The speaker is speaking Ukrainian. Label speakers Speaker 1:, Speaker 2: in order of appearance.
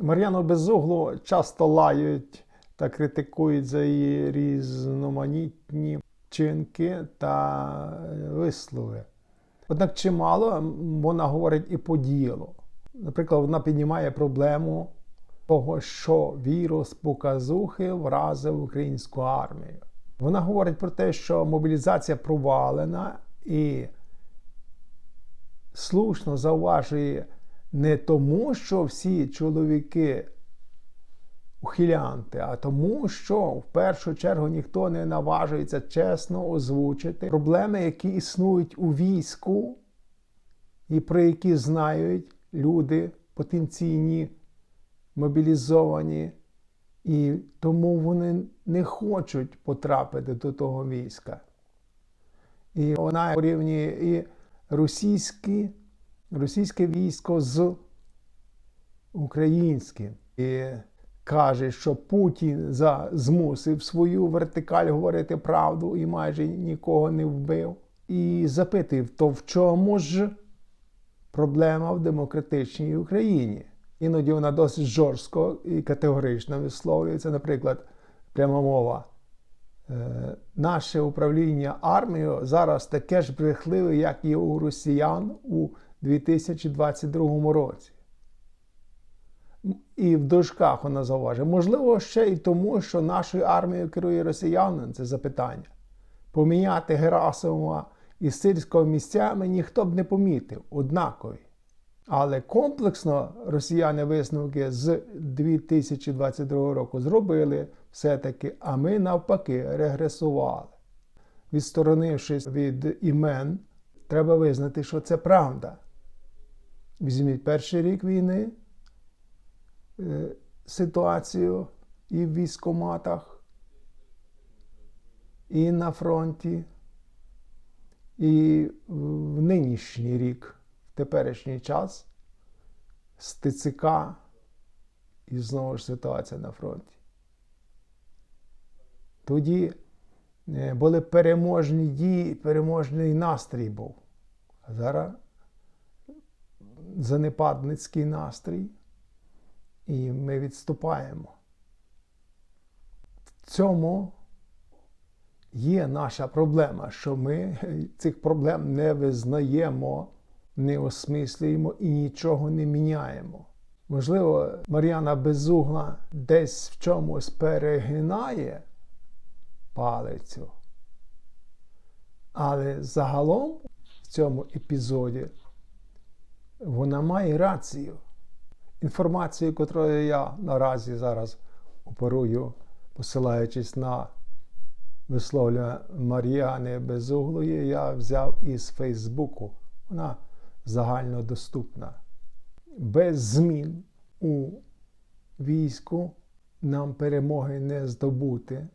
Speaker 1: Мар'яну Безуглу часто лають та критикують за її різноманітні вчинки та вислови. Однак чимало вона говорить і по ділу. Наприклад, вона піднімає проблему того, що вірус показухи вразив українську армію. Вона говорить про те, що мобілізація провалена і слушно зауважує не тому, що всі чоловіки ухилянти, а тому, що в першу чергу ніхто не наважується чесно озвучити проблеми, які існують у війську, і про які знають люди потенційні, мобілізовані, і тому вони не хочуть потрапити до того війська. І вона порівнює і російські, російське військо з українським. І каже, що Путін за змусив свою вертикаль говорити правду і майже нікого не вбив. І запитує, то в чому ж проблема в демократичній Україні? Іноді вона досить жорстко і категорично висловлюється. Наприклад, пряма мова. Е, Наше управління армією зараз таке ж брехливе, як і у росіян у 2022 році. І в дужках вона зауважує. Можливо, ще й тому, що нашою армією керує росіянин, це запитання. Поміняти Герасимова і сирського місцями ніхто б не помітив, однакові. Але комплексно росіяни висновки з 2022 року зробили все-таки, а ми навпаки регресували. Відсторонившись від імен, треба визнати, що це правда. Візьміть перший рік війни е, ситуацію і в військоматах, і на фронті, і в нинішній рік в теперішній час з ТЦК і знову ж ситуація на фронті. Тоді е, були переможні дії, переможний настрій був. А зараз занепадницький настрій, і ми відступаємо. В цьому є наша проблема, що ми цих проблем не визнаємо не осмислюємо і нічого не міняємо. Можливо, Мар'яна Безугла десь в чомусь перегинає палицю, але загалом в цьому епізоді вона має рацію. Інформацію, якою я наразі зараз оперую, посилаючись на висловлювання Мар'яни Безуглої, я взяв із Фейсбуку. Вона загальнодоступна. Без змін у війську нам перемоги не здобути.